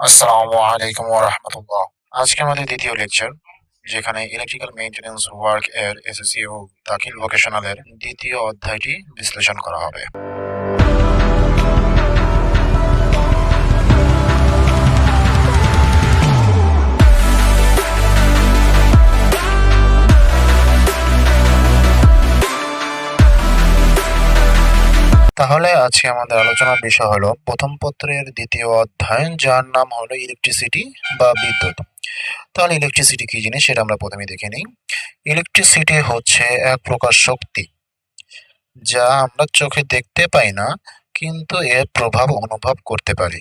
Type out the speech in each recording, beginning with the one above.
আসসালামু আলাইকুম রাহমাতুল্লাহ আজকে আমাদের দ্বিতীয় লেকচার যেখানে ইলেকট্রিক্যাল মেইনটেনেন্স ওয়ার্ক এর এসএসসি ও দাখিল ভোকেশনালের দ্বিতীয় অধ্যায়টি বিশ্লেষণ করা হবে। তাহলে আজকে আমাদের আলোচনার বিষয় হলো, প্রথম পত্রের দ্বিতীয় অধ্যায়, যার নাম হলো ইলেকট্রিসিটি বা বিদ্যুৎ। তাহলে ইলেকট্রিসিটি কি জিনিস সেটা আমরা প্রথমে দেখে নিই। ইলেকট্রিসিটি হচ্ছে এক প্রকার শক্তি, যা আমরা চোখে দেখতে পাই না, কিন্তু এর প্রভাব অনুভব করতে পারি।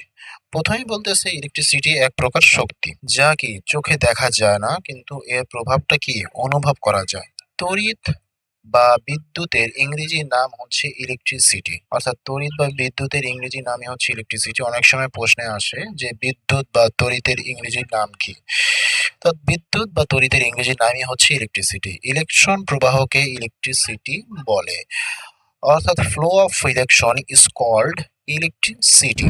প্রথমেই বলতেছে ইলেকট্রিসিটি এক প্রকার শক্তি, যা কি চোখে দেখা যায় না, কিন্তু এর প্রভাবটা কি অনুভব করা যায়। তড়িৎ বা বিদ্যুতের ইংরেজি নাম হচ্ছে ইলেকট্রিসিটি অর্থাৎ তড়িৎ বা বিদ্যুতের ইংরেজি নামই হচ্ছে ইলেকট্রিসিটি অনেক সময় প্রশ্নে আসে যে বিদ্যুৎ বা তড়িতের ইংরেজি নাম কি? তো বিদ্যুৎ বা তড়িতের ইংরেজি নামই হচ্ছে ইলেকট্রিসিটি ইলেকট্রন প্রবাহকে ইলেকট্রিসিটি বলে। অর্থাৎ flow of electron is called electricity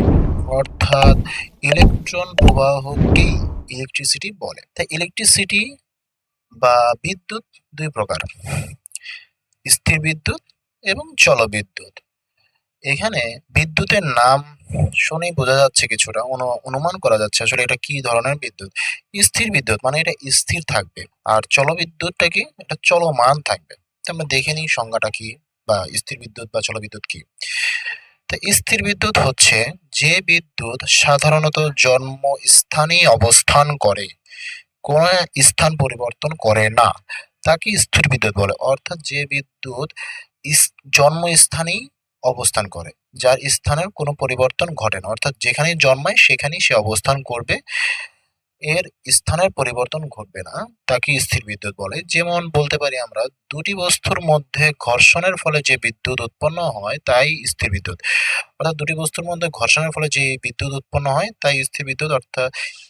অর্থাৎ ইলেকট্রন প্রবাহকেই ইলেকট্রিসিটি বলে। তাই ইলেকট্রিসিটি বা বিদ্যুৎ দুই প্রকার। স্থির বিদ্যুৎ এবং জলবিদ্যুৎ। এখানে বিদ্যুতের নাম শুনেই বোঝা যাচ্ছে কিছুটা অনুমান করা যাচ্ছে আসলে এটা কি ধরনের বিদ্যুৎ? স্থির বিদ্যুৎ মানে এটা স্থির থাকবে, আর জলবিদ্যুৎটা কি? এটা চলমান থাকবে। তো আমরা দেখে নিই সংজ্ঞাটা কি বা স্থির বিদ্যুৎ বা জলবিদ্যুৎ কি। তো স্থির বিদ্যুৎ হচ্ছে যে বিদ্যুৎ সাধারণত জন্মস্থানেই অবস্থান করে, কোনো স্থান পরিবর্তন করে না। তাকে স্থির বিদ্যুৎ বলে। অর্থাৎ যে বিদ্যুৎ জন্মস্থানেই অবস্থান করে, যার স্থানের কোনো পরিবর্তন ঘটে না। অর্থাৎ যেখানেই জন্মায়, সেখানেই সে অবস্থান করবে। এর স্থানের পরিবর্তন ঘটবে না, তাকে স্থির বিদ্যুৎ বলে। যেমন বলতে পারি আমরা, দুটি বস্তুর মধ্যে ঘর্ষণের ফলে যে বিদ্যুৎ উৎপন্ন হয়, তাই স্থির বিদ্যুৎ। অর্থাৎ দুটি বস্তুর মধ্যে ঘর্ষণের ফলে যে বিদ্যুৎ উৎপন্ন হয়, তাই স্থির বিদ্যুৎ। অর্থাৎ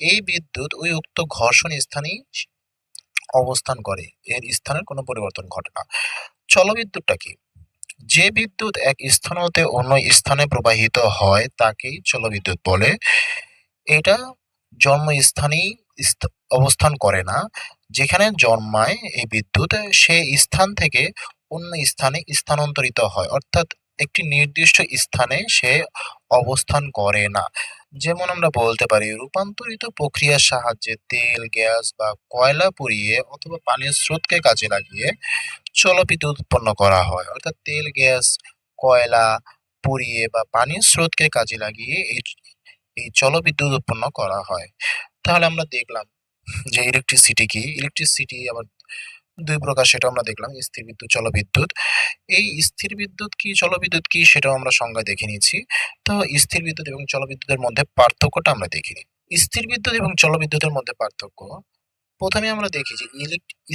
এই বিদ্যুৎ, ওই উক্ত ঘর্ষণ স্থানেই অবস্থান করে। এর স্থানের কোনো পরিবর্তন ঘটে না। জলবিদ্যুৎটা কি? যে বিদ্যুৎ এক স্থান হতে অন্য স্থানে প্রবাহিত হয়, তাকেই চলবিদ্যুৎ বলে। এটা জন্মস্থানেই স্থ- অবস্থান করে না। যেখানে জন্মায় এই বিদ্যুৎ সেই স্থান থেকে অন্য স্থানে স্থানান্তরিত হয়। অর্থাৎ একটি নির্দিষ্ট স্থানে সে অবস্থান করে না। যেমন আমরা বলতে পারি, রূপান্তরিত প্রক্রিয়ার সাহায্যে তেল, গ্যাস বা কয়লা পুড়িয়ে অথবা পানির স্রোতকে কাজে লাগিয়ে জলবিদ্যুৎ উৎপন্ন করা হয়। অর্থাৎ তেল, গ্যাস, কয়লা পুড়িয়ে বা পানির স্রোতকে কাজে লাগিয়ে এই এই জলবিদ্যুৎ উৎপন্ন করা হয়। তাহলে আমরা দেখলাম যে ইলেকট্রিসিটি কি? ইলেকট্রিসিটি আবার দুই প্রকার সেটা আমরা দেখলাম, স্থির বিদ্যুৎ জলবিদ্যুৎ এই স্থির বিদ্যুৎ কি জলবিদ্যুৎ কি সেটাও আমরা সংজ্ঞায় দেখে নিয়েছি। তো স্থির বিদ্যুৎ এবং জলবিদ্যুতের মধ্যে পার্থক্যটা আমরা দেখি স্থির বিদ্যুৎ এবং জলবিদ্যুতের মধ্যে পার্থক্য, প্রথমে আমরা দেখি যে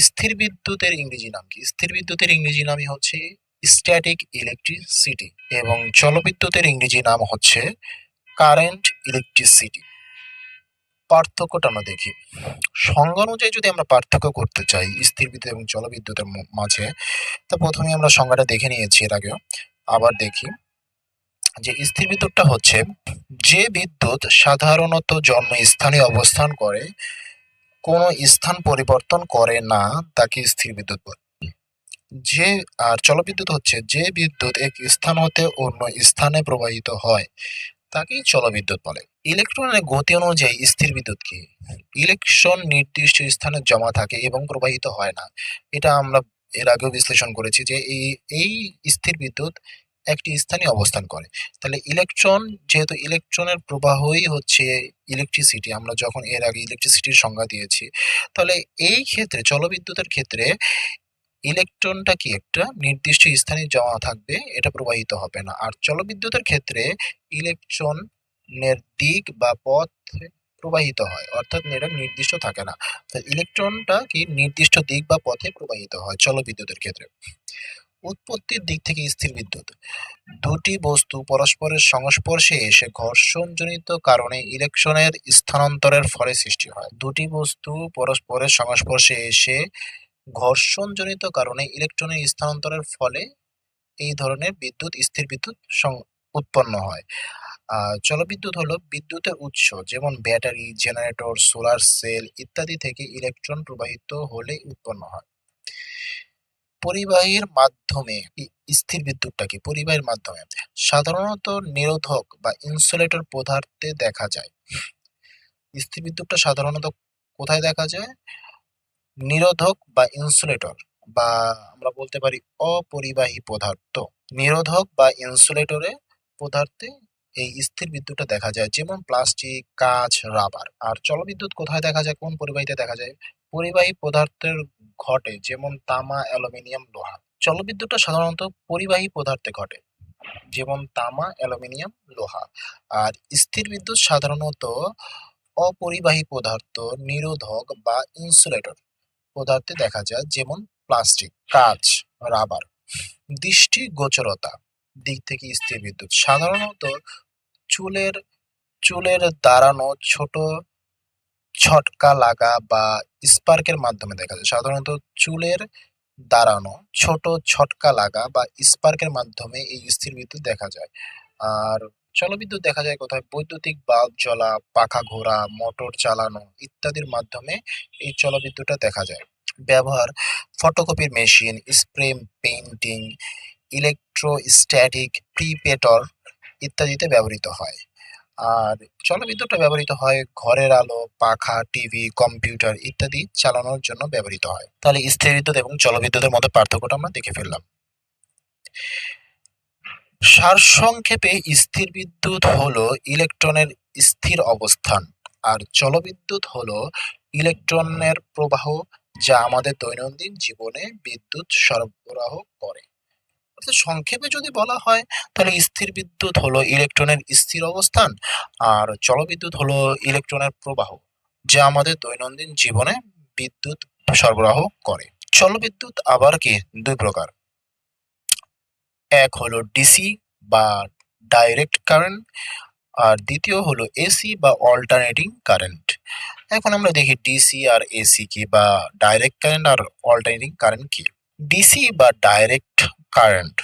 স্থির বিদ্যুতের ইংরেজি নাম কি? স্থির বিদ্যুতের ইংরেজি নামই হচ্ছে স্ট্যাটিক ইলেকট্রিসিটি এবং জলবিদ্যুতের ইংরেজি নাম হচ্ছে কারেন্ট ইলেকট্রিসিটি পার্থক্যটা আমরা দেখি। সংজ্ঞা অনুযায়ী যদি আমরা পার্থক্য করতে চাই, স্থির বিদ্যুৎ এবং জলবিদ্যুতের মাঝে, তা প্রথমে আমরা সংজ্ঞাটা দেখে নিয়েছি এর আগেও। আবার দেখি যে স্থির বিদ্যুৎটা হচ্ছে যে বিদ্যুৎ সাধারণত জন্মস্থানে অবস্থান করে, কোনো স্থান পরিবর্তন করে না, তাকে স্থির বিদ্যুৎ বলে। যে, আর জলবিদ্যুৎ হচ্ছে যে বিদ্যুৎ এক স্থান হতে অন্য স্থানে প্রবাহিত হয় তাকেই চলবিদ্যুৎ বলে। ইলেকট্রনের গতি অনুযায়ী স্থির বিদ্যুৎ কি? ইলেকট্রন নির্দিষ্ট স্থানে জমা থাকে এবং প্রবাহিত হয় না। এটা আমরা এর আগেও বিশ্লেষণ করেছি যে এই এই স্থির বিদ্যুৎ একটি স্থানে অবস্থান করে। তাহলে ইলেকট্রন যেহেতু ইলেকট্রনের প্রবাহই হচ্ছে ইলেকট্রিসিটি, আমরা যখন এর আগে ইলেকট্রিসিটির সংজ্ঞা দিয়েছি, তাহলে এই ক্ষেত্রে জলবিদ্যুতের ক্ষেত্রে ইলেকট্রনটা কি একটা নির্দিষ্ট স্থানে জমা থাকবে, এটা প্রবাহিত হবে না। আর জলবিদ্যুতের ক্ষেত্রে ইলেকট্রনের দিক বা পথ প্রবাহিত হয়, অর্থাৎ এটা নির্দিষ্ট থাকে না। ইলেকট্রনটা কি নির্দিষ্ট দিক বা পথে প্রবাহিত হয় জলবিদ্যুতের ক্ষেত্রে? উৎপত্তির দিক থেকে স্থির বিদ্যুৎ। দুটি বস্তু পরস্পরের সংস্পর্শে এসে ঘর্ষণজনিত কারণে ইলেকট্রনের স্থানান্তরের ফলে সৃষ্টি হয়। দুটি বস্তু পরস্পরের সংস্পর্শে এসে ঘর্ষণজনিত কারণে ইলেকট্রনের স্থানান্তরের ফলে এই ধরনের বিদ্যুৎ, স্থির বিদ্যুৎ উৎপন্ন হয়। জলবিদ্যুৎ হলো বিদ্যুতের উৎস, যেমন ব্যাটারি, জেনারেটর, সোলার সেল ইত্যাদি থেকে ইলেকট্রন প্রবাহিত হলে উৎপন্ন হয়। পরিবাহীর মাধ্যমে স্থির বিদ্যুৎটা কি? পরিবাহীর মাধ্যমে। সাধারণত নিরোধক বা ইনসুলেটর পদার্থে দেখা যায়। স্থির বিদ্যুৎটা সাধারণত কোথায় দেখা যায়? নিরোধক বা ইনসুলেটর বা আমরা বলতে পারি অপরিবাহী পদার্থ। নিরোধক বা ইনসুলেটরে পদার্থে এই স্থির বিদ্যুৎটা দেখা যায়, যেমন প্লাস্টিক কাঁচ রাবার আর জলবিদ্যুৎ কোথায় দেখা যায়, কোন পরিবাহীতে দেখা যায়? পরিবাহী পদার্থের ঘটে, যেমন তামা, অ্যালুমিনিয়াম, লোহা। জলবিদ্যুৎটা সাধারণত পরিবাহী পদার্থে ঘটে, যেমন তামা, অ্যালুমিনিয়াম, লোহা। আর স্থির বিদ্যুৎ সাধারণত অপরিবাহী পদার্থ, নিরোধক বা ইনসুলেটর পদার্থে দেখা যায়, যেমন প্লাস্টিক, কাঁচ, রাবার। দৃষ্টি গোচরতা, দিক থেকে স্থির বিদ্যুৎ। সাধারণত চুলের চুলের দাঁড়ানো ছোট ছটকা লাগা বা স্পার্কের মাধ্যমে দেখা যায়। সাধারণত চুলের দাঁড়ানো ছোট ছটকা লাগা বা স্পার্কের মাধ্যমে এই স্থির বিদ্যুৎ দেখা যায়। আর জলবিদ্যুৎ দেখা যায় কোথায়? বৈদ্যুতিক বাল্ব জ্বলা, পাখা ঘোরা, মোটর চালানো ইত্যাদির মাধ্যমে এই জলবিদ্যুৎটা দেখা যায়। ব্যবহার, ফটোকপির machine, spray, painting, electrostatic, precipitator ইত্যাদিতে ব্যবহৃত হয়। আর জলবিদ্যুৎটা ব্যবহৃত হয় ঘরের আলো, পাখা, টিভি, কম্পিউটার ইত্যাদি চালানোর জন্য ব্যবহৃত হয়। তাহলে স্থির বিদ্যুৎ এবং জলবিদ্যুতের মধ্যে পার্থক্যটা আমরা দেখে ফেললাম। সারসংক্ষেপে স্থির বিদ্যুৎ হলো ইলেকট্রনের স্থির অবস্থান, আর জলবিদ্যুৎ হলো ইলেকট্রনের প্রবাহ যা আমাদের দৈনন্দিন জীবনে বিদ্যুৎ সরবরাহ করে। সংক্ষেপে যদি বলা হয়, তাহলে স্থির বিদ্যুৎ হলো ইলেকট্রনের স্থির অবস্থান, আর জলবিদ্যুৎ হলো ইলেকট্রনের প্রবাহ, যা আমাদের দৈনন্দিন জীবনে বিদ্যুৎ সরবরাহ করে। জলবিদ্যুৎ আবার কি? দুই প্রকার। এক হলো ডিসি বা ডাইরেক্ট কারেন্ট, আর দ্বিতীয় হলো এসি বা অল্টারনেটিং কারেন্ট। এখন আমরা দেখি ডিসি আর এসি কি বা ডাইরেক্ট কারেন্ট আর অল্টারনেটিং কারেন্ট কি? ডিসি বা ডাইরেক্ট কারেন্ট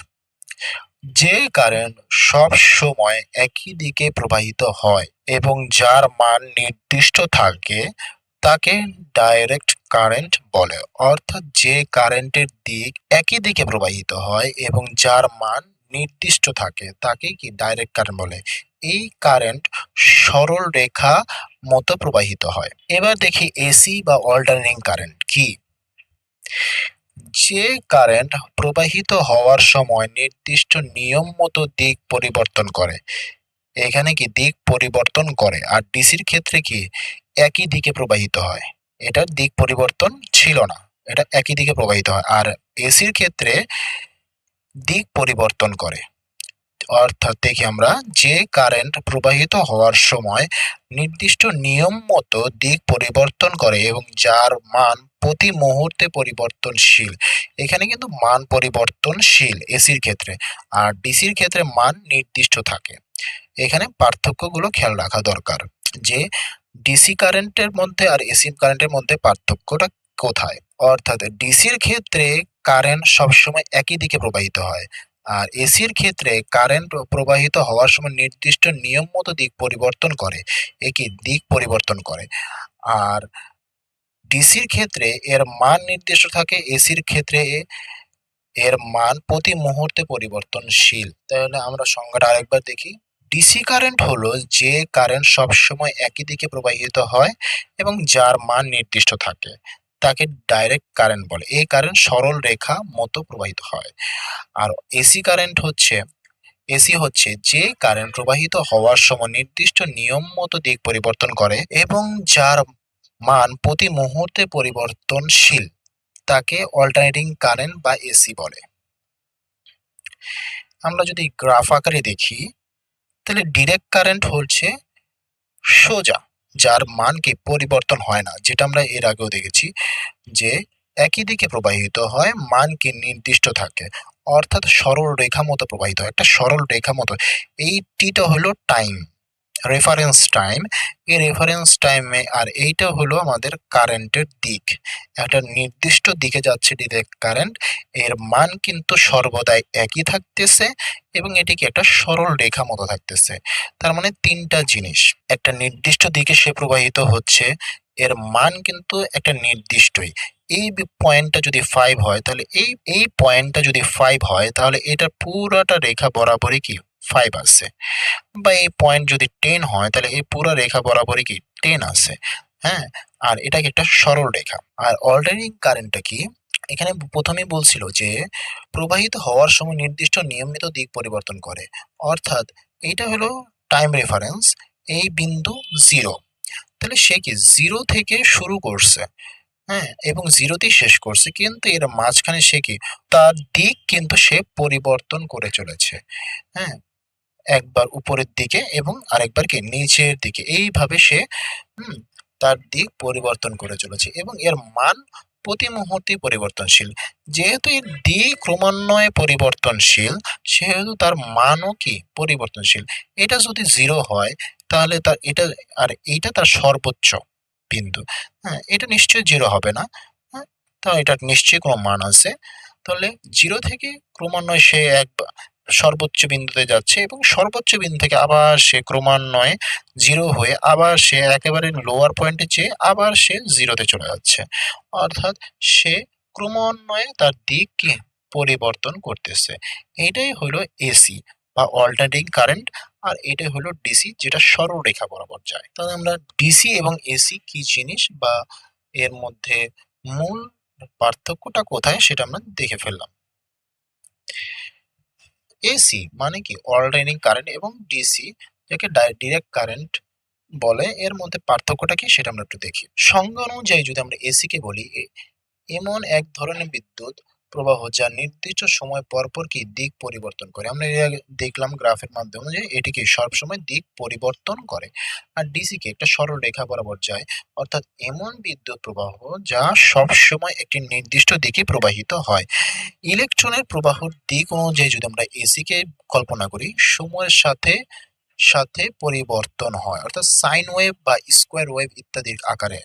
যে কারেন্ট সব সময় একই দিকে প্রবাহিত হয় এবং যার মান নির্দিষ্ট থাকে তাকে ডাইরেক্ট কারেন্ট বলে। অর্থাৎ যে কারেন্টের দিক একই দিকে প্রবাহিত হয় এবং যার মান নির্দিষ্ট থাকে তাকে কি ডাইরেক্ট কারেন্ট বলে। এই কারেন্ট সরল রেখা মতো প্রবাহিত হয়। এবার দেখি এসি বা অল্টারনেটিং কারেন্ট কি? যে কারেন্ট প্রবাহিত হওয়ার সময় নির্দিষ্ট নিয়ম মতো দিক পরিবর্তন করে। এখানে কি দিক পরিবর্তন করে? আর ডিসির ক্ষেত্রে কি? একই দিকে প্রবাহিত হয়। এটার দিক পরিবর্তন ছিল না। এটা একই দিকে প্রবাহিত হয়। আর এসির ক্ষেত্রে দিক পরিবর্তন করে। অর্থাৎ দেখি আমরা, যে কারেন্ট প্রবাহিত হওয়ার সময় নির্দিষ্ট নিয়ম মতো দিক পরিবর্তন করে এবং যার মান প্রতি মুহূর্তে পরিবর্তনশীল। এখানে কিন্তু মান পরিবর্তনশীল এসির ক্ষেত্রে। আর ডিসির ক্ষেত্রে মান নির্দিষ্ট থাকে। এখানে পার্থক্যগুলো খেয়াল রাখা দরকার। যে ডিসি কারেন্টের মধ্যে আর এসি কারেন্টের মধ্যে পার্থক্যটা কোথায়? অর্থাৎ ডিসির ক্ষেত্রে কারেন্ট সবসময় একই দিকে প্রবাহিত হয়। আর এসির ক্ষেত্রে কারেন্ট প্রবাহিত হওয়ার সময় নির্দিষ্ট নিয়ম মতো দিক পরিবর্তন করে, একই দিক পরিবর্তন করে। আর ডিসির ক্ষেত্রে এর মান নির্দিষ্ট থাকে এসির ক্ষেত্রে এর মান প্রতি মুহূর্তে পরিবর্তনশীল। তাহলে আমরা সংজ্ঞাটা আরেকবার দেখি। ডিসি কারেন্ট হলো যে কারেন্ট সবসময় একই দিকে প্রবাহিত হয় এবং যার মান নির্দিষ্ট থাকে, তাকে ডাইরেক্ট কারেন্ট বলে। এই কারেন্ট সরল রেখা মতো প্রবাহিত হয়। আর এসি কারেন্ট হচ্ছে, এসি হচ্ছে যে কারেন্ট প্রবাহিত হওয়ার সময় নির্দিষ্ট নিয়ম মতো দিক পরিবর্তন করে এবং যার মান প্রতি মুহূর্তে পরিবর্তনশীল, তাকে অল্টারনেটিং কারেন্ট বা এসি বলে। আমরা যদি গ্রাফ আকারে দেখি তাহলে ডিরেক্ট কারেন্ট হচ্ছে সোজা, যার মানকে পরিবর্তন হয় না। যেটা আমরা এর আগেও দেখেছি যে একই দিকে প্রবাহিত হয়, মানকে নির্দিষ্ট থাকে। অর্থাৎ সরল রেখা মতো প্রবাহিত হয়, একটা সরল রেখা মতো। এইটিটা হলো টাইম রেফারেন্স টাইম এই রেফারেন্স টাইমে আর এইটা হলো আমাদের কারেন্টের দিক। একটা নির্দিষ্ট দিকে যাচ্ছে ডিরেক্ট কারেন্ট এর মান কিন্তু সর্বদাই একই থাকতেছে এবং এটিকে একটা সরল রেখা মতো থাকতেছে। তার মানে তিনটা জিনিস, একটা নির্দিষ্ট দিকে সে প্রবাহিত হচ্ছে, এর মান কিন্তু একটা নির্দিষ্টই। এই পয়েন্টটা যদি ফাইভ হয়, তাহলে এই এই পয়েন্টটা যদি ফাইভ হয়, তাহলে এটা পুরোটা রেখা বরাবরই কি? ফাইভ আসছে। বা এই পয়েন্ট যদি টেন হয়, তাহলে এই পুরো রেখা বরাবরই কি টেন আছে হ্যাঁ? আর এটাকে একটা সরল রেখা। আর অল্টারনেটিং কারেন্টটা কি? এখানে প্রথমেই বলছিল যে, প্রবাহিত হওয়ার সময় নির্দিষ্ট নিয়মিত দিক পরিবর্তন করে। অর্থাৎ এইটা হলো টাইম রেফারেন্স এই বিন্দু জিরো তাহলে সে কি জিরো থেকে শুরু করছে। হ্যাঁ? এবং জিরোতেই শেষ করছে। কিন্তু এর মাঝখানে সে কি? তার দিক কিন্তু সে পরিবর্তন করে চলেছে। হ্যাঁ? একবার উপরের দিকে এবং আরেকবার কি নিচের দিকে। এইভাবে সে তার দিক পরিবর্তন করে চলেছে এবং এর মান প্রতি মুহূর্তে পরিবর্তনশীল। যেহেতু এর দিক ক্রমান্বয়ে পরিবর্তনশীল, সেহেতু তার মানও কি? পরিবর্তনশীল। এটা যদি জিরো হয়, তাহলে তার এটা, আর এইটা তার সর্বোচ্চ বিন্দু। হ্যাঁ এটা নিশ্চয়ই জিরো হবে না। হ্যাঁ তো এটা নিশ্চয়ই কোনো মান আছে। তাহলে জিরো থেকে ক্রমান্বয়ে সে এক সর্বোচ্চ বিন্দুতে যাচ্ছে এবং সর্বোচ্চ বিন্দু থেকে আবার সে ক্রমান্বয়ে জিরো হয়ে আবার সে একেবারে লোয়ার পয়েন্টে চেয়ে আবার সে জিরোতে চলে যাচ্ছে। অর্থাৎ সে ক্রমান্বয়ে তার দিককে পরিবর্তন করতেছে। এটাই হলো এসি বা অল্টারনেটিং কারেন্ট আর এটাই হলো ডিসি যেটা সরলরেখা বরাবর যায়। তাহলে আমরা ডিসি এবং এসি কি জিনিস বা এর মধ্যে মূল পার্থক্যটা কোথায় সেটা আমরা দেখে ফেললাম। এসি মানে কি? অল্টারনেটিং কারেন্ট এবং ডিসি যাকে ডিরেক্ট কারেন্ট বলে, এর মধ্যে পার্থক্যটা কি সেটা আমরা একটু দেখি। সংজ্ঞা অনুযায়ী যদি আমরা এসি কে বলি এমন এক ধরনের বিদ্যুৎ প্রবাহ যা নির্দিষ্ট সময় পর পর কি দিক পরিবর্তন করে। আমরা দেখলাম গ্রাফের মাধ্যমে যে এটিকে সবসময় দিক পরিবর্তন করে। আর ডিসি কে একটা সরল রেখা বরাবর যায়। অর্থাৎ এমন বিদ্যুৎ প্রবাহ যা সবসময় একটি নির্দিষ্ট দিকে প্রবাহিত হয়। ইলেকট্রনের প্রবাহর দিক অনুযায়ী যদি আমরা এসি কে কল্পনা করি, সময়ের সাথে সাথে পরিবর্তন হয়। অর্থাৎ সাইন ওয়েভ বা স্কোয়ার ওয়েভ ইত্যাদির আকারে।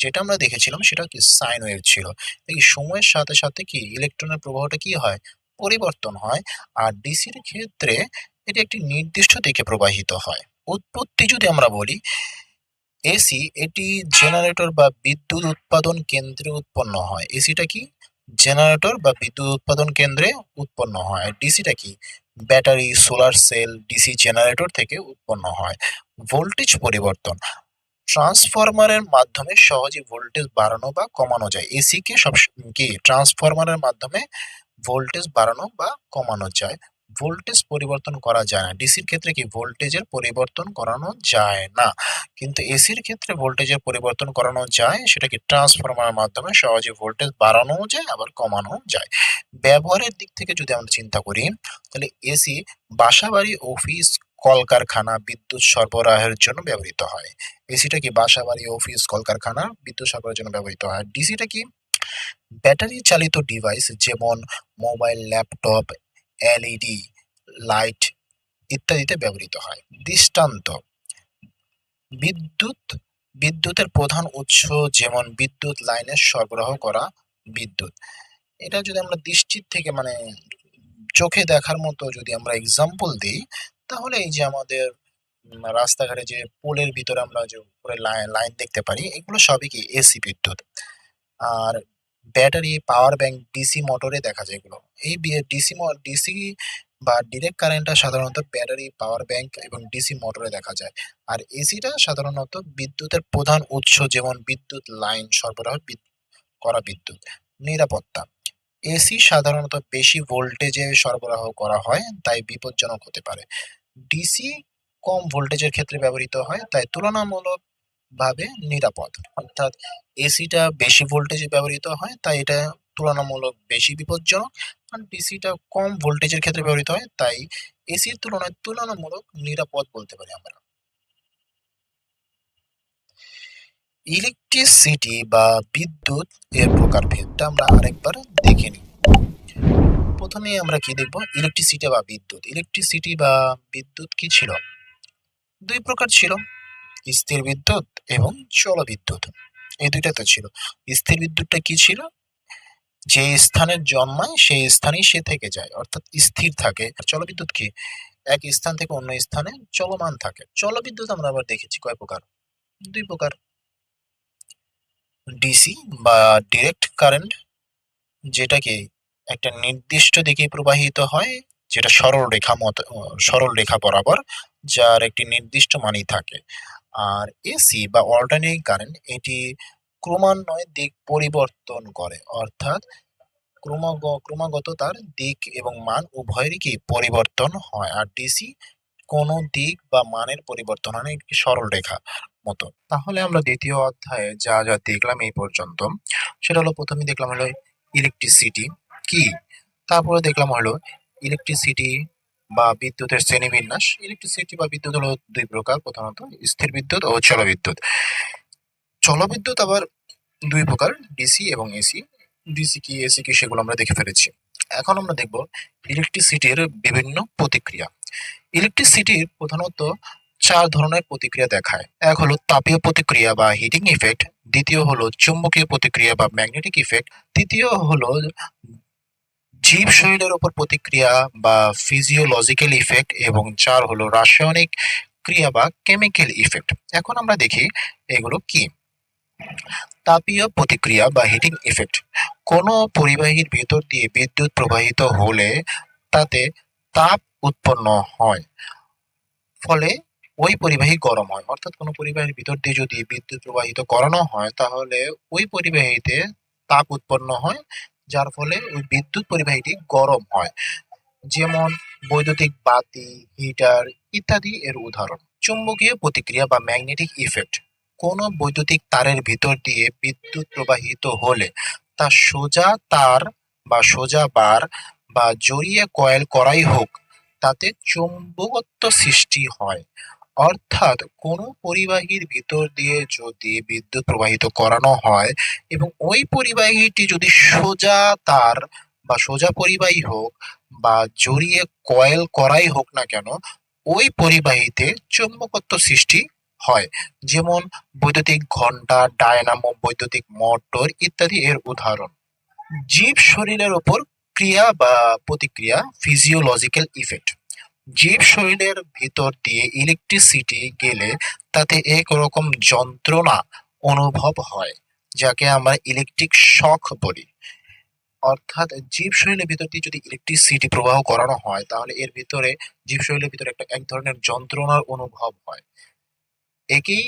যেটা আমরা দেখেছিলাম সেটা কি সাইন ওয়েভ ছিল। এই সময়ের সাথে সাথে কি ইলেকট্রনের প্রবাহটা কি হয়? পরিবর্তন হয়। আর ডিসির ক্ষেত্রে এটি একটি নির্দিষ্ট দিকে প্রবাহিত হয়। উৎপত্তি যদি আমরা বলি এসি এটি জেনারেটর বা বিদ্যুৎ উৎপাদন কেন্দ্রে উৎপন্ন হয়। এসিটা কি? জেনারেটর বা বিদ্যুৎ উৎপাদন কেন্দ্রে উৎপন্ন হয়। ডিসিটা কি? Battery solar cell DC generator থেকে উৎপন্ন হয়। ভোল্টেজ পরিবর্তন। ট্রান্সফরমারের মাধ্যমে সহজে ভোল্টেজ বাড়ানো বা কমানো যায়। এসি কে সব কি? ট্রান্সফরমারের মাধ্যমে ভোল্টেজ বাড়ানো বা কমানো যায়। ভোল্টেজ পরিবর্তন করা যায় না। ডিসির ক্ষেত্রে কি? ভোল্টেজের পরিবর্তন করানো যায় না। কিন্তু এসির ক্ষেত্রে ভোল্টেজের পরিবর্তন করানো যায়, সেটা কি? ট্রান্সফরমারের মাধ্যমে সহজে ভোল্টেজ বাড়ানো যায়, আবার কমানো যায়। ব্যবহারের দিক থেকে যদি আমরা চিন্তা করি, তাহলে এসি বাসাবাড়ি, অফিস কলকারখানা বিদ্যুৎ সরবরাহের জন্য ব্যবহৃত হয়। এসিটা কি বাসাবাড়ি অফিস কলকারখানা? বিদ্যুৎ সরবরাহের জন্য ব্যবহৃত হয়। ডিসিটা কি ব্যাটারি চালিত ডিভাইস যেমন মোবাইল ল্যাপটপ এলইডি লাইট ইত্যাদিতে ব্যবহৃত হয়। দৃষ্টান্ত, বিদ্যুৎ, বিদ্যুতের প্রধান উৎস যেমন বিদ্যুৎ লাইনের সরবরাহ করা বিদ্যুৎ। এটা যদি আমরা দৃষ্টির থেকে মানে চোখে দেখার মতো যদি আমরা এক্সাম্পল দিই তাহলে এই যে আমাদের রাস্তাঘাটে যে পোলের ভিতরে আমরা যে উপরে লাইন লাইন দেখতে পারি, এগুলো সবই কি এসি বিদ্যুৎ। আর ব্যাটারি পাওয়ার ব্যাংক ডিসি মোটরে দেখা যায় এগুলো। এই ডিসি ডিসি বা ডিরেক্ট কারেন্টটা সাধারণত ব্যাটারি পাওয়ার ব্যাংক এবং ডিসি মোটরে দেখা যায়। আর এসিটা সাধারণত বিদ্যুতের প্রধান উৎস যেমন বিদ্যুৎ লাইন, সরবরাহ করা বিদ্যুৎ, নিরাপত্তা। এসি সাধারণত বেশি ভোল্টেজে সরবরাহ করা হয়, তাই বিপজ্জনক হতে পারে। ডিসি কম ভোল্টেজের ক্ষেত্রে ব্যবহৃত হয়, তাই তুলনামূলক ভাবে নিরাপদ। অর্থাৎ এসিটা বেশি ভোল্টেজে ব্যবহৃত হয়, তাই এটা তুলনামূলক বেশি বিপজ্জনক। আর ডিসিটা কম ভোল্টেজের ক্ষেত্রে ব্যবহৃত হয়, তাই এসির তুলনায় তুলনামূলক নিরাপদ বলতে পারি আমরা। ইলেকট্রিসিটি বা বিদ্যুৎ এর প্রকারভেদটা আমরা আরেকবার দেখে নিই। প্রথমে আমরা কি দেখব? ইলেকট্রিসিটি বা বিদ্যুৎ। ইলেকট্রিসিটি বা বিদ্যুৎ কি ছিল? দুই প্রকার ছিল। স্থির বিদ্যুৎ এবং জলবিদ্যুৎ এই দুইটাতে ছিল। স্থির বিদ্যুৎটা কি ছিল? যে স্থানে জন্মায়, সেই স্থানেই সে থেকে যায়। অর্থাৎ স্থির থাকে। জলবিদ্যুৎ কি? এক স্থান থেকে অন্য স্থানে চলমান থাকে। জলবিদ্যুৎ আমরা আবার দেখেছি কয় প্রকার? দুই প্রকার। ডিসি বা ডিরেক্ট কারেন্ট যেটাকে একটা নির্দিষ্ট দিকে প্রবাহিত হয়, যেটা সরল রেখা মত সরল রেখা বরাবর, যার একটি নির্দিষ্ট মানই থাকে। আর এসি বা অল্টারনেটিং কারেন্ট এটি ক্রমান্বয়ে দিক পরিবর্তন করে, অর্থাৎ ক্রমাগ, ক্রমাগত তার দিক এবং মান উভয়েরই কি পরিবর্তন হয়। আর ডিসি কোনো দিক বা মানের পরিবর্তন হয় একটি সরল রেখা মতো। তাহলে আমরা দ্বিতীয় অধ্যায়ে যা যা দেখলাম এই পর্যন্ত, সেটা হলো প্রথমে দেখলাম হলো ইলেকট্রিসিটি কি? তারপরে দেখলাম হলো ইলেকট্রিসিটি বা বিদ্যুতের শ্রেণীবিন্যাস। ইলেকট্রিসিটি বা বিদ্যুৎ হলো দুই প্রকার। প্রধানত স্থির বিদ্যুৎ ও জলবিদ্যুৎ জলবিদ্যুৎ আবার দুই প্রকার ডিসি এবং এসি ডিসি কি এসি কি সেগুলো আমরা দেখে ফেলেছি। এখন আমরা দেখব ইলেকট্রিসিটির বিভিন্ন প্রতিক্রিয়া। ইলেকট্রিসিটির প্রধানত চার ধরনের প্রতিক্রিয়া দেখায়। এক হলো তাপীয় প্রতিক্রিয়া বা হিটিং ইফেক্ট দ্বিতীয় হলো চুম্বকীয় প্রতিক্রিয়া বা ম্যাগনেটিক ইফেক্ট তৃতীয় হলো জীব শরীরের উপর প্রতিক্রিয়া বা ফিজিওলজিক্যাল ইফেক্ট এবং চার হলো রাসায়নিক ক্রিয়া বা কেমিক্যাল ইফেক্ট এখন আমরা দেখি এগুলো কি। তাপীয় প্রতিক্রিয়া বা হিটিং ইফেক্ট কোনো পরিবাহীর ভেতর দিয়ে বিদ্যুৎ প্রবাহিত হলে তাতে তাপ উৎপন্ন হয়। ফলে ওই পরিবাহী গরম হয়। অর্থাৎ কোনো পরিবাহীর ভিতর দিয়ে যদি বিদ্যুৎ প্রবাহিত করানো হয়, তাহলে ওই পরিবাহীতে তাপ উৎপন্ন হয়। যার ফলে ওই বিদ্যুৎ পরিবাহীটি গরম হয়। যেমন বৈদ্যুতিক বাতি, হিটার ইত্যাদি এর উদাহরণ। চুম্বকীয় প্রতিক্রিয়া বা ম্যাগনেটিক ইফেক্ট। কোনো বৈদ্যুতিক তারের ভিতর দিয়ে বিদ্যুৎ প্রবাহিত হলে তা সোজা তার বা সোজা বার বা জড়িয়ে কয়েল করাই হোক, তাতে চুম্বকত্ব সৃষ্টি হয়। অর্থাৎ কোনো পরিবাহীর ভিতর দিয়ে যদি বিদ্যুৎ প্রবাহিত করানো হয় এবং ওই পরিবাহীটি যদি সোজা তার বা সোজা পরিবাহী হোক বা জড়িয়ে কয়েল করাই হোক না কেন, ওই পরিবাহীতে চুম্বকত্ব সৃষ্টি হয়। যেমন বৈদ্যুতিক ঘণ্টা ডায়নামো, বৈদ্যুতিক মোটর ইত্যাদি এর উদাহরণ। জীব শরীরের উপর ক্রিয়া বা প্রতিক্রিয়া ফিজিওলজিক্যাল ইফেক্ট জীব শরীরের ভিতর দিয়ে ইলেকট্রিসিটি গেলে তাতে এক রকম যন্ত্রণা অনুভব হয়, যাকে আমরা ইলেকট্রিক শক বলি। অর্থাৎ জীব শরীরের ভিতর দিয়ে যদি ইলেকট্রিসিটি প্রবাহ করানো হয়, তাহলে এর ভিতরে জীব শরীরের ভিতরে একটা এক ধরনের যন্ত্রণার অনুভব হয়। একেই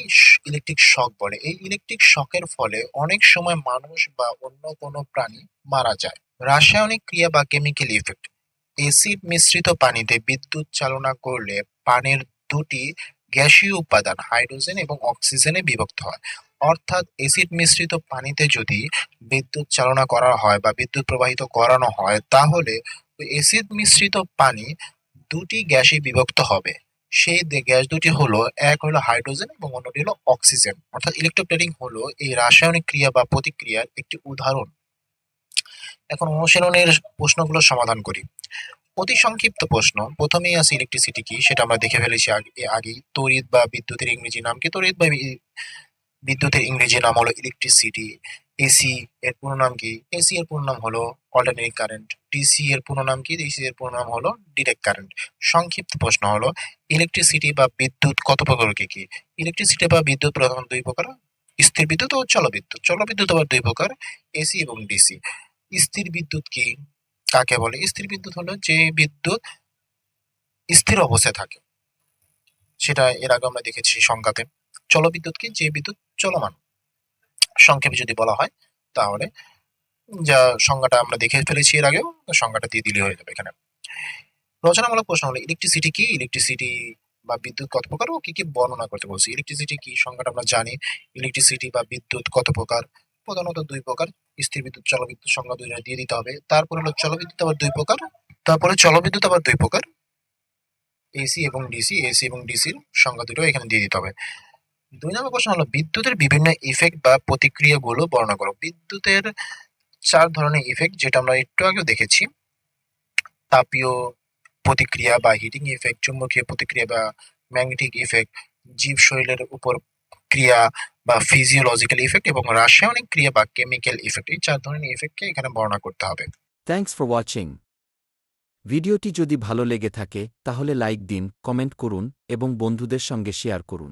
ইলেকট্রিক শক বলে। এই ইলেকট্রিক শকের ফলে অনেক সময় মানুষ বা অন্য কোনো প্রাণী মারা যায়। রাসায়নিক ক্রিয়া বা কেমিক্যাল ইফেক্ট এসিড মিশ্রিত পানিতে বিদ্যুৎ চালনা করলে পানির দুটি গ্যাসীয় উপাদান, হাইড্রোজেন এবং অক্সিজেনে বিভক্ত হয়। অর্থাৎ এসিড মিশ্রিত পানিতে যদি বিদ্যুৎ চালনা করা হয় বা বিদ্যুৎ প্রবাহিত করানো হয়, তাহলে এসিড মিশ্রিত পানি দুটি গ্যাসে বিভক্ত হবে। সেই গ্যাস দুটি হলো, এক হলো হাইড্রোজেন এবং অন্যটি হলো অক্সিজেন। অর্থাৎ ইলেকট্রোপ্লেটিং হলো এই রাসায়নিক ক্রিয়া বা প্রতিক্রিয়ার একটি উদাহরণ। এখন অনুশীলনের প্রশ্নগুলো সমাধান করি। অতি সংক্ষিপ্ত প্রশ্ন, প্রথমেই আছে ইলেকট্রিসিটি কি? সেটা আমরা দেখে ফেলেছি আগেই। তড়িৎ বা বিদ্যুতের ইংরেজি নাম কি? তড়িৎ বা বিদ্যুতের ইংরেজি নাম হলো ইলেকট্রিসিটি এসি এর পুরো নাম কি? এসি এর পুরো নাম হলো অল্টারনেটিং কারেন্ট ডিসি এর পুরো নাম কি? ডিসি এর পুরো নাম হলো ডিরেক্ট কারেন্ট সংক্ষিপ্ত প্রশ্ন হলো ইলেকট্রিসিটি বা বিদ্যুৎ কত প্রকার কি কি? ইলেকট্রিসিটি বা বিদ্যুৎ প্রধান দুই প্রকার। স্থির বিদ্যুৎ ও জলবিদ্যুৎ জলবিদ্যুৎ আবার দুই প্রকার এসি এবং ডিসি স্থির বিদ্যুৎ কি? কাকে বলে? স্থির বিদ্যুৎ হলো যে বিদ্যুৎ স্থির অবস্থায় থাকে। সেটা এর আগে আমরা দেখেছি সংজ্ঞাতে। জলবিদ্যুৎ কি? যে বিদ্যুৎ চলমান। সংক্ষেপে যদি বলা হয়, তাহলে যা সংজ্ঞাটা আমরা দেখে ফেলেছি এর আগেও, সংজ্ঞাটা দিয়ে দিলে হয়ে যাবে এখানে। রচনামূলক প্রশ্ন হলো ইলেকট্রিসিটি কি? ইলেকট্রিসিটি বা বিদ্যুৎ কত প্রকার ও কি কি বর্ণনা করতে বলছি? ইলেকট্রিসিটি কি? সংজ্ঞাটা আমরা জানি। ইলেকট্রিসিটি বা বিদ্যুৎ কত প্রকার? প্রধানত দুই প্রকার। স্থির বিদ্যুৎ জলবিদ্যুৎ সংজ্ঞা দুইটা দিয়ে দিতে হবে। তারপর হলো জলবিদ্যুৎ আবার দুই প্রকার, তারপরে জলবিদ্যুৎ আবার দুই প্রকার। এসি এবং ডিসি, এসি এবং ডিসির সংজ্ঞা দুটো এখানে দিয়ে দিতে হবে। দুই নম্বর প্রশ্ন হলো, বিদ্যুতের বিভিন্ন ইফেক্ট বা প্রতিক্রিয়াগুলো বর্ণনা করো। বিদ্যুতের চার ধরনের ইফেক্ট যেটা আমরা একটু আগেও দেখেছি। তাপীয় প্রতিক্রিয়া বা হিটিং ইফেক্ট চুম্বকীয় প্রতিক্রিয়া বা ম্যাগনেটিক ইফেক্ট জীবশৈলের উপর ক্রিয়া বা ফিজিওলজিক্যাল ইফেক্ট এবং রাসায়নিক ক্রিয়া বা কেমিক্যাল ইফেক্ট এই চার ধরনের ইফেক্টকে এখানে বর্ণনা করতে হবে। থ্যাংকস ফর ওয়াচিং ভিডিওটি যদি ভালো লেগে থাকে, তাহলে লাইক দিন কমেন্ট করুন এবং বন্ধুদের সঙ্গে শেয়ার করুন।